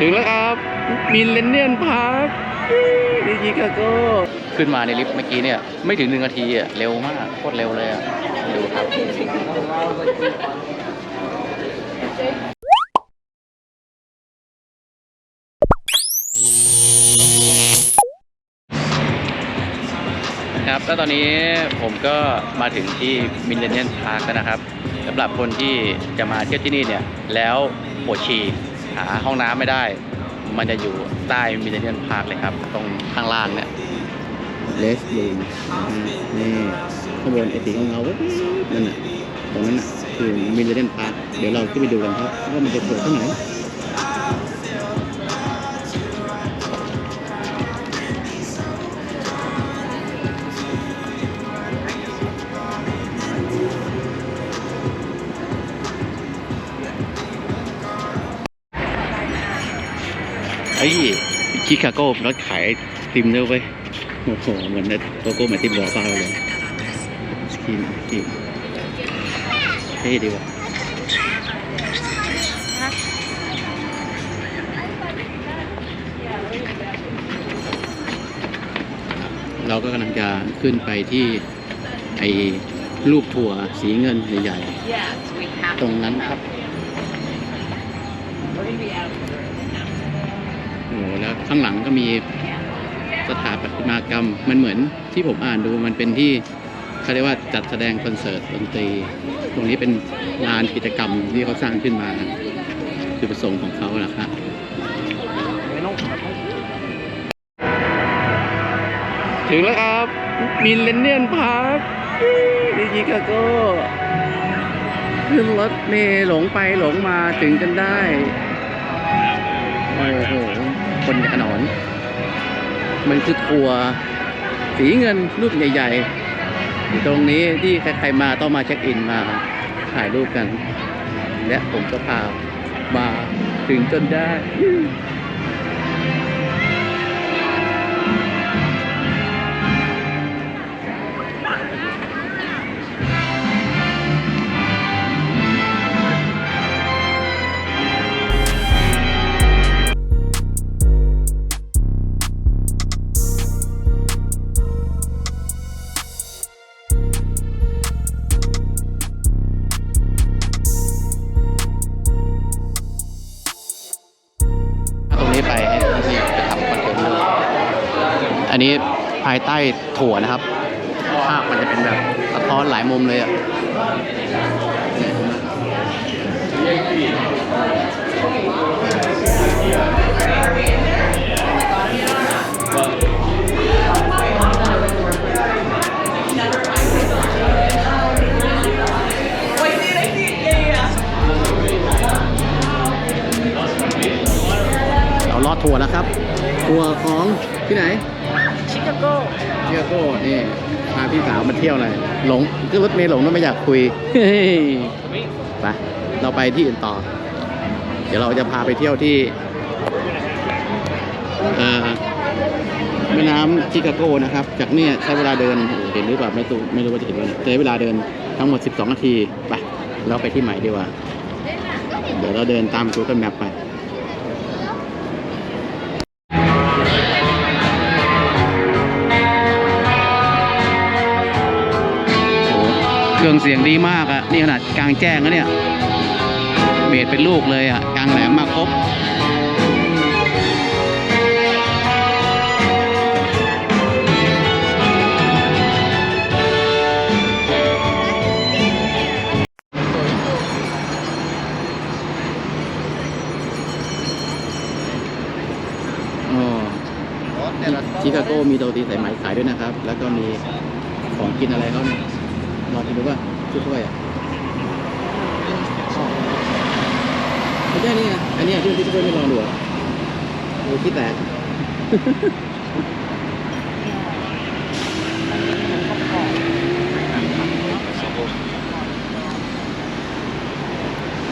ถึงแล้วครับ มินเลนเนียนพาร์คดีชิคาโกขึ้นมาในลิฟต์เมื่อกี้เนี่ย ไม่ถึงหนึ่งนาทีอะ เร็วมาก โคตรเร็วเลยอะ ดูครับ ครับแล้วตอนนี้ผมก็มาถึงที่มินเลเนียนพาร์คแล้วนะครับสำหรับคนที่จะมาเที่ยวที่นี่เนี่ย แล้วปวดฉี่ หาห้องน้ำไม่ได้ มันจะอยู่ใต้มินเลเนียนพาร์คเลยครับ ตรงข้างล่างเนี่ยเลสบูมนี่ข้างบนไอ้สีเงาๆนั่นน่ะตรงนั้นน่ะคือมินเลเนียนพาร์คเดี๋ยวเราขึ้นไปดูกันครับว่ามันจะสวยเท่าไหน ชิคาโก้รถขายติมด้วยเว้ยโอ้โหเหมือนโลโก้เหมือนติมบอฟ้าเลยสกินสกินเท่ดีว่ะเราก็กำลังจะขึ้นไปที่ไอ้รูปถั่วสีเงินใหญ่ๆ ตรงนั้นครับ แล้วข้างหลังก็มีสถาปัตยกรรม มันเหมือนที่ผมอ่านดูมันเป็นที่เขาเรียกว่าจัดแสดงคอนเสิร์ตดนตรี ตรงนี้เป็นงานกิจกรรมที่เขาสร้างขึ้นมา คือประสงค์ของเขาแหละครับถึงแล้วครับมินเลนเนียนพาร์คดีชิคาโก้ขึ้นรถเมล์หลงไปหลงมาถึงจนได้ โอ้โห คนขนอน มันคือทัวร์สีเงินรูปใหญ่ๆอยู่ตรงนี้ที่ใครๆมาต้องมาเช็คอินมาถ่ายรูปกัน และผมก็พามาถึงจนได้ อันนี้ภายใต้ถั่วนะครับ ภาพมันจะเป็นแบบสะท้อนหลายมุมเลยอะเราลอดทัวร์แล้วครับ ทัวร์ของที่ไหน Chicago. เที่ยวโก้นี่พาพี่สาวมาเที่ยวเลยหลงขึ้นรถเมล์หลงแล้วไม่อยากคุยเฮ้ยไปเราไปที่อื่นต่อ เดี๋ยวเราจะพาไปเที่ยวที่เอ่อแม่น้ำชิคาโกนะครับ จากเนี่ยใช้เวลาเดินโอ้โหเห็นหรือเปล่าไม่รู้ไม่รู้ว่าจะเห็นไหมใช้เวลาเดินทั้งหมด 12 นาทีไปเราไปที่ใหม่ดีกว่า เดี๋ยวเราเดินตาม Google Map ไป เครื่องเสียงดีมากอะนี่ขนาดกลางแจ้งนะเนี่ยเบสเป็นลูกเลยอะกลางแหลมมาครบอ๋อชิคาโกมีโรตีสายไหมขายด้วยนะครับ แล้วก็มีของกินอะไรเขาเนี่ย ลองกินดูป่ะชุดถ้วยอะไม่ใช่นี่ไงอันนี้ยที่ที่ถ้วยไม่ลองดูอะดูคิดแตก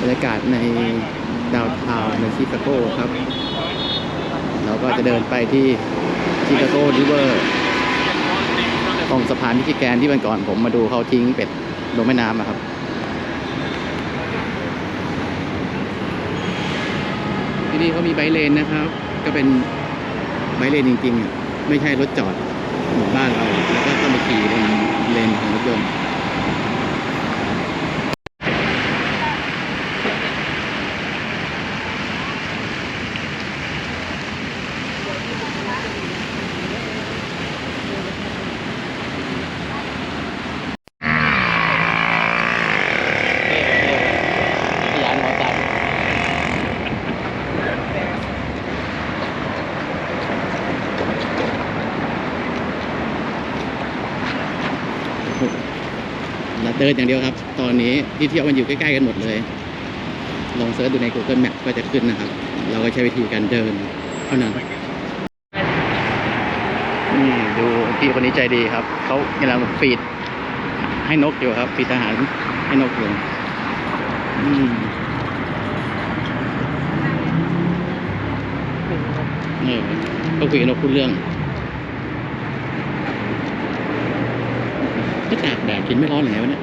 บรรยากาศในดาวน์ทาวในชิคาโกครับ เราก็จะเดินไปที่ชิคาโกริเวอร์ รงสะพานมิชิแกนที่วันก่อนผมมาดูเขาทิ้งเป็ดลงแม่น้ำนะครับที่นี่เขามีไบเลนนะครับ ก็เป็นไบเลนจริงๆอะไม่ใช่รถจอดเหมือนบ้านเรา แล้วก็ต้องไปขี่เลนเลนของรถยนต์ ยานมอเตอร์ไซค์เราเดินอย่างเดียวครับ ตอนนี้ที่เที่ยวมันอยู่ใกล้ๆกันหมดเลย ลองเซิร์ชดูใน Google Map ก็จะขึ้นนะครับ เราก็ใช้วิธีการเดินเท่านั้นนี่ดูพี่คนนี้ใจดีครับ เขากำลังฟีดให้นกอยู่ครับฟีดอาหารให้นกอยู่อืมเออก็คุยกับนกพูดเรื่อง ตากแดดกินไม่ร้อนเหรอวะเนี่ย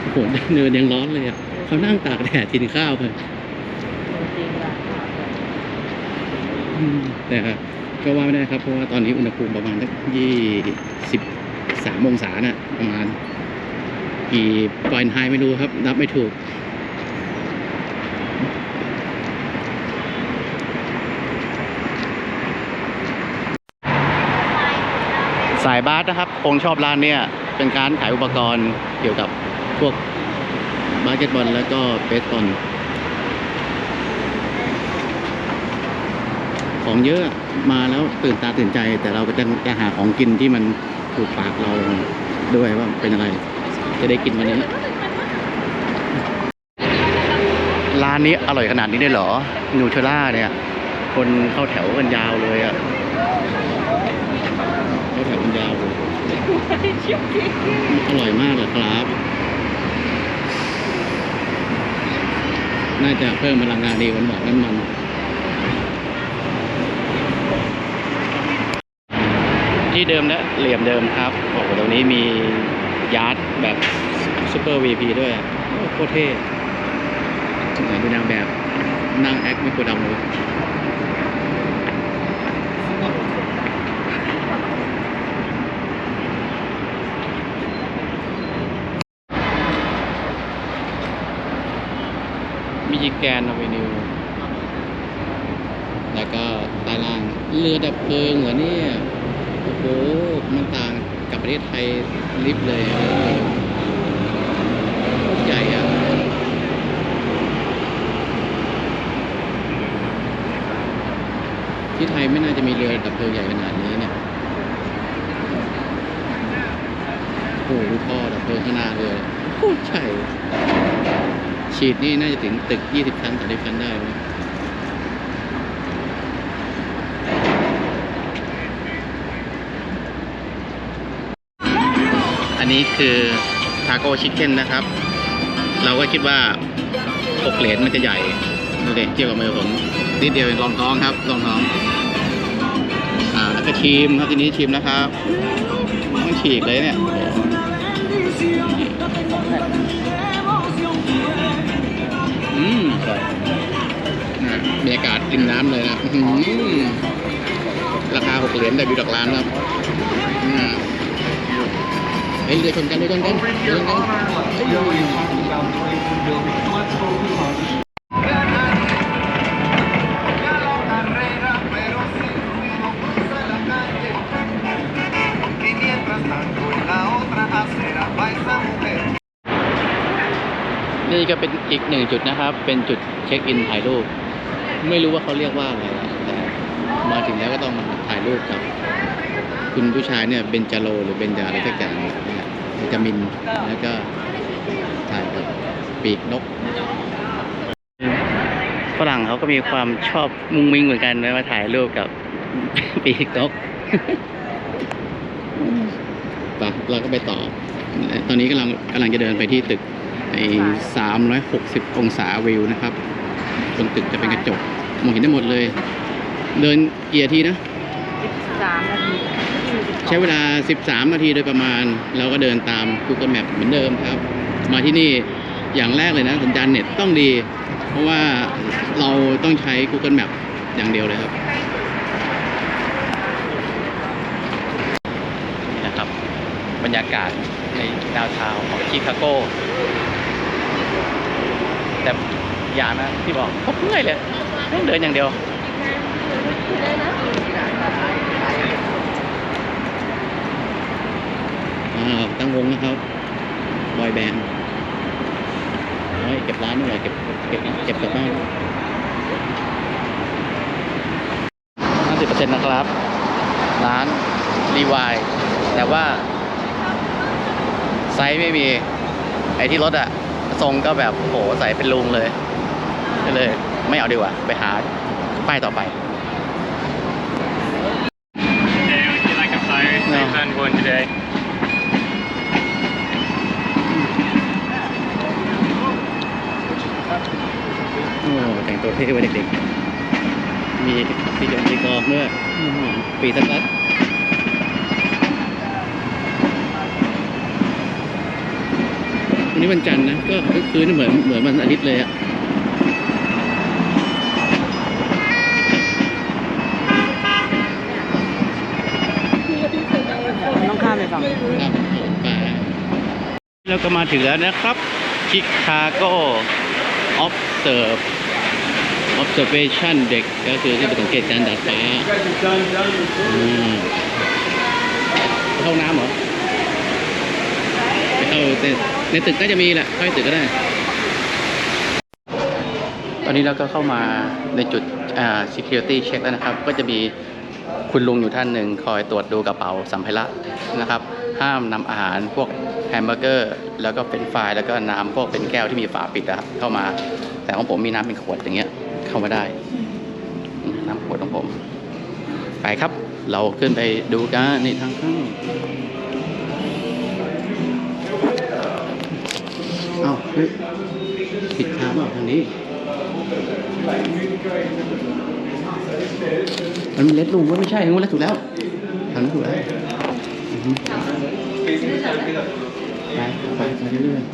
โอ้โหเนินยังร้อนเลยอะเขานั่งตากแดดกินข้าวเลยแต่ก็ว่าไม่ได้ครับเพราะว่าตอนนี้อุณหภูมิประมาณสักยี่สิบสามองศาน่ะประมาณกี่ฟาเรนไฮต์ไม่รู้ครับ นับไม่ถูกสายบาสนะครับคงชอบร้านเนี่ย เป็นการขายอุปกรณ์เกี่ยวกับพวกบาสเกตบอลแล้วก็เบสบอลของเยอะมาแล้วตื่นตาตื่นใจ แต่เราก็จะจะหาของกินที่มันถูกปากเราด้วยว่าเป็นอะไร จะได้กินวันนี้ ร้านนี้อร่อยขนาดนี้ได้เหรอ นูเทล่าเนี่ย คนเข้าแถวกันยาวเลยอะ เขาแถวกันยาวเลยอร่อยมากเลยครับ น่าจะเพิ่มพลังงานดีวานหวานมันมันที่เดิมและเหลี่ยมเดิมครับโอ้โหตรงนี้มียาร์ดแบบซูเปอร์วีพีด้วยโอ้โคตรเท่ไหนดูนางแบบนั่งแอคไม่กลัวดำเลย แกนอเวนิวแล้วก็ใต้ล่างเรือดับเพลิงเหรอเนี่ยโอ้โหมันต่างกับประเทศไทยลิบเลยใหญ่อะที่ไทยไม่น่าจะมีเรือดับเพลิงใหญ่ขนาดนี้เนี่ยโอ้โหดูท่อดับเพลิงข้างหน้าเลยโคตรใหญ่ ฉีดนี่น่าจะถึงตึก 20 ชั้น30ชั้นได้ไหมอันนี้คือทาโก้ชิคเก้นนะครับ เราก็คิดว่า6เหรียญมันจะใหญ่ ดูเด็กเกี่ยวกับมือผม นิดเดียวเองลองท้องครับลองท้อง อ่าแล้วก็ชิมครับทีนี้ชิมนะครับต้องฉีกเลยเนี่ย นะมีอากาศริมน้ำเลยนะราคาหกเหรียญแต่วิวดอกล้านครับเฮ้ยเรือชนกันเรือชนกันเรือชนกันนี่ก็เป็นอีกหนึ่งจุดนะครับ เป็นจุดเช็คอินถ่ายรูป ไม่รู้ว่าเขาเรียกว่าอะไรแต่มาถึงแล้วก็ต้องมาถ่ายรูปกับ คุณผู้ชายเนี่ยเบนจาโลหรือเบนจาอะไรสักอย่างเนี่ยนะฮะเบนจามินแล้วก็ถ่ายกับปีกนกฝรั่งเขาก็มีความชอบมุงมิงเหมือนกันนะมาถ่ายรูปกับปีกนกไปเราก็ไปต่อ ตอนนี้กำลังกำลังจะเดินไปที่ตึกไอ้สามร้อยหกสิบองศาวิวนะครับ บนตึกจะเป็นกระจกมองเห็นได้หมดเลย เดินกี่นาทีนะสามนาทีใช้เวลา 13 นาทีโดยประมาณ เราก็เดินตาม Google Map เหมือนเดิมครับ มาที่นี่อย่างแรกเลยนะสัญญาณเน็ตต้องดี เพราะว่าเราต้องใช้ Google Map อย่างเดียวเลยครับนี่นะครับ บรรยากาศในดาวเทาวน์ของชิคาโกแต่ อย่านะที่บอกพบเมื่อยเลยต้องเดินอย่างเดียวอ่าตั้งวงนะครับบอยแบนด์เฮ้ยเก็บร้านด้วยเก็บเก็บเก็บกลับบ้านห้าสิบเปอร์เซ็นต์นะครับ ร้านรีวายแต่ว่า ไซส์ไม่มี ไอ้ที่รถอะทรงก็แบบโหใส่เป็นลุงเลย ก็เลยไม่เอาดีกว่า ไปหาป้ายต่อไป Today, would you like a flyer? No. I found one today. โอ้แต่งตัวเท่ไว้เด็กๆ มีตีจงตีกลองด้วยอื้อหือปีสกัดวันนี้วันจันทร์นะ ก็ก็คือเหมือนเหมือนวันอาทิตย์เลยอะ ต้องข้ามไปฝั่ง ครับไป เราก็มาถึงแล้วนะครับชิคาโก observe observation เด็กก็คือที่ไปสังเกตการดาดฟ้าอืมเข้าน้ำเหรอไปเข้าในในตึกก็จะมีแหละเข้าในตึกก็ได้ ตอนนี้เราก็เข้ามาในจุดอ่า security check แล้วนะครับ ก็จะมีคุณลุงอยู่ท่านหนึ่งคอยตรวจดูกระเป๋าสัมภาระนะครับ ห้ามนำอาหารพวกแฮมเบอร์เกอร์ แล้วก็เป็นไฟรายแล้วก็น้ำพวกเป็นแก้วที่มีฝาปิดนะเข้ามา แต่ของผมมีน้ำเป็นขวดอย่างเงี้ย เข้ามาได้ น้ำขวดของผม ไปครับ เราขึ้นไปดูกันนี่ทางข้างเอ้าเฮ้ยผิดทางทางนี้มันมีเล็ดลงว่าไม่ใช่งั้นเล็ดถูกแล้วทางนี้ถูกแล้ว ไปไปไปเรื่อยๆ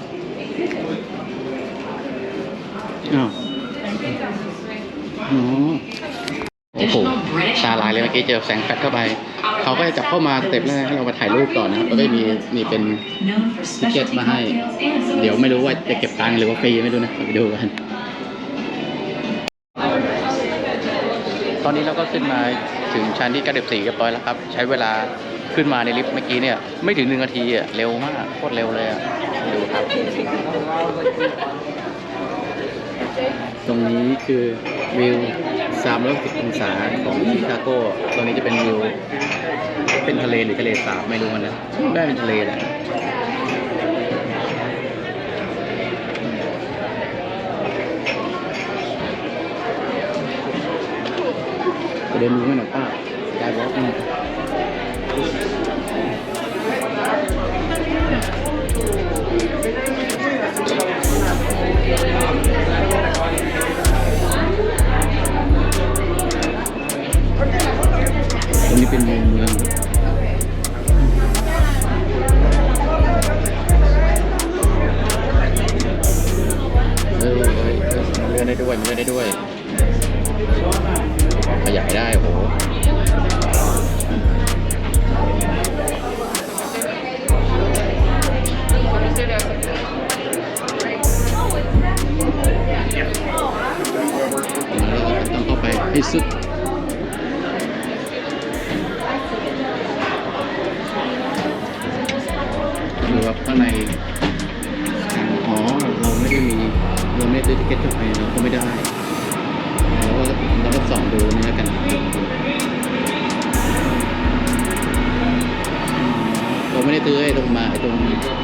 อ้าวอ๋อโอ้โหตาลายเลยเมื่อกี้เจอแสงแฟลชเข้าไป เขาก็จะจับเข้ามาเต็ปแรกให้เรามาถ่ายรูปก่อนนะครับแล้วก็มีมีเป็นทิเก็ตมาให้ เดี๋ยวไม่รู้ว่าจะเก็บตังค์หรือว่าฟรีไม่รู้นะไปดูกัน ตอนนี้เราก็ขึ้นมาถึงชั้นที่94เรียบร้อยแล้วครับ ใช้เวลา ขึ้นมาในลิฟต์เมื่อกี้เนี่ยไม่ถึงหนึ่งนาทีอะเร็วมากโคตรเร็วเลยอะดูครับ ตรงนี้คือวิว360องศาของชิคาโกตรงนี้จะเป็นวิว เป็นทะเลหรือทะเลสาบไม่รู้มันนะได้เป็นทะเลแหละเดินดูให้หน่อยป้าได้บอกให้หน่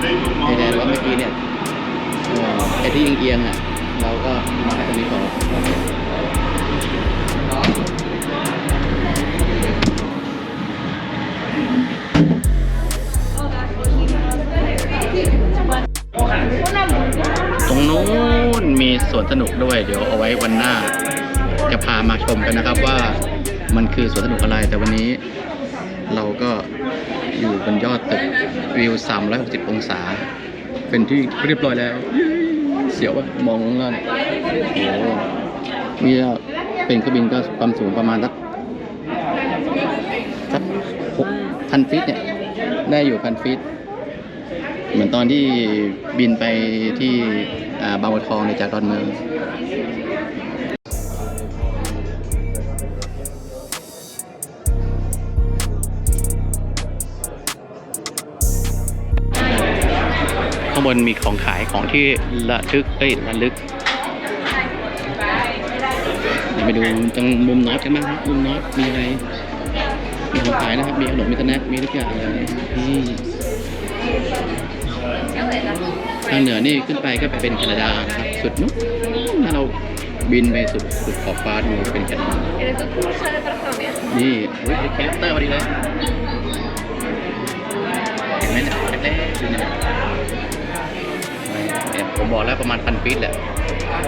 ไอแดนว่าเมื่อกี้เนี่ยอ่อไอ้ที่เอียงๆอะ เราก็มาแค่ตรงนี้พอตรงนู้นมีสวนสนุกด้วย เดี๋ยวเอาไว้วันหน้า จะพามาชมกันนะครับว่ามันคือสวนสนุกอะไรแต่วันนี้ เราก็ อยู่บนยอดตึกวิว 360 องศา เป็นที่เรียบร้อยแล้ว เสียวอะมองลงล่างโอ้โหมีเป็นเครื่องบินก็ความสูงประมาณสักสักหกพันฟิตเนี่ย ได้อยู่พันฟิต เหมือนตอนที่บินไปที่บางบัวทองในจากดอนเมืองางบนมีของขายของที่ระทึกเอ้ยระลึกเดี๋ยวไปดูตรงมุมน็อตกันบ้างครับมุมน็อตมีอะไร มีของขายนะครับ มีขนมมีสแน็คมีทุกอย่างเลยนี่ทางเหนือนี่ขึ้นไปก็ไปเป็นแคนาดานะครับสุดนู้นถ้าเราบินไปสุดสุดขอบฟ้าดูจะเป็นแคนาดานี่เฮ้ยเฮลิคอปเตอร์พอดีเลยเห็นไหมเนี่ยเล็กๆ เนี่ยผมบอกแล้วประมาณพันฟีตแหละ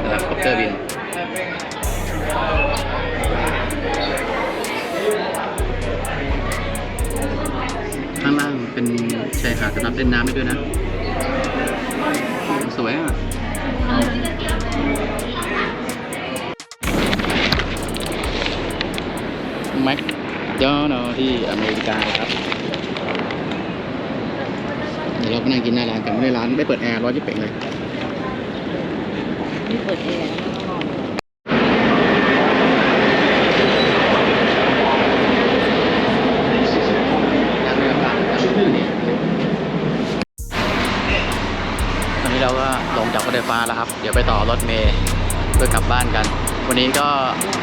สำหรับคอปเตอร์บินข้างล่างเป็นชายหาดสำหรับเล่นน้ำได้ด้วยนะ สวยอะแม็กโดนัลที่อเมริกาครับ เดี๋ยวเราไปนั่งกินหน้าร้านกันไม่ได้ร้านไม่เปิดแอร์ร้อนยิ่เป่งเลย นี่เปิดแอร์นอนตอนนี้เราก็ลงจากรถไฟฟ้าแล้วครับ เดี๋ยวไปต่อรถเมล์เพื่อกลับบ้านกัน วันนี้ก็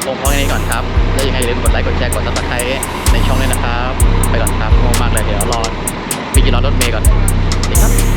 คงพอแค่นี้ก่อนครับ แล้วยังไงอย่าลืมกดไลค์ กดแชร์ กดซับสไครต์ในช่องด้วยนะครับ ไปก่อนครับง่วงมากเลย เดี๋ยวรอไปกินรอรถเมล์ก่อนดีครับ